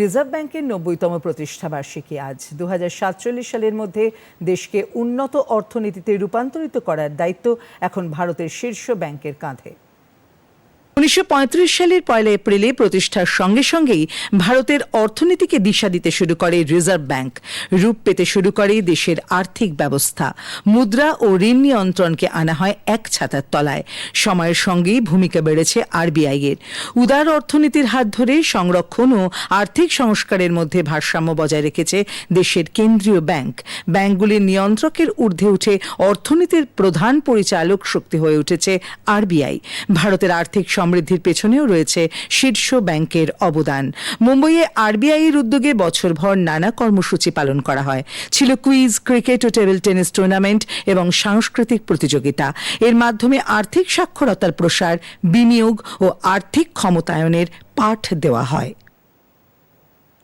Reserve ব্যাংকের নব্বইতম প্রতিষ্ঠাবার্ষিকী আজ। দু হাজার সাতচল্লিশ সালের মধ্যে দেশকে উন্নত অর্থনীতিতে রূপান্তরিত করার দায়িত্ব এখন ভারতের শীর্ষ ব্যাংকের কাঁধে। উনিশশো পঁয়ত্রিশ সালের পয়লা এপ্রিলে প্রতিষ্ঠার সঙ্গে সঙ্গেই ভারতের অর্থনীতিকে দিশা দিতে শুরু করে রিজার্ভ ব্যাংক রূপ পেতে শুরু করে দেশের আর্থিক ব্যবস্থা। মুদ্রা ও ঋণ নিয়ন্ত্রণকে আনা হয় এক ছাতার তলায়। সময়ের সঙ্গেই ভূমিকা বেড়েছে আরবিআই এর। উদার অর্থনীতির হাত ধরে সংরক্ষণ ও আর্থিক সংস্কারের মধ্যে ভারসাম্য বজায় রেখেছে দেশের কেন্দ্রীয় ব্যাংক। ব্যাংকগুলির নিয়ন্ত্রকের ঊর্ধ্বে উঠে অর্থনীতির প্রধান পরিচালক শক্তি হয়ে উঠেছে আরবিআই ভারতের আর্থিক সমৃদ্ধির পেছনেও রয়েছে শীর্ষ ব্যাংকের অবদান। মুম্বইয়ে আরবিআই এর উদ্যোগে বছরভর নানা কর্মসূচি পালন করা হয়। ছিল কুইজ, ক্রিকেট ও টেবিল টেনিস টুর্নামেন্ট এবং সাংস্কৃতিক প্রতিযোগিতা। এর মাধ্যমে আর্থিক সাক্ষরতার প্রসার, বিনিয়োগ ও আর্থিক ক্ষমতায়নের পাঠ দেওয়া হয়।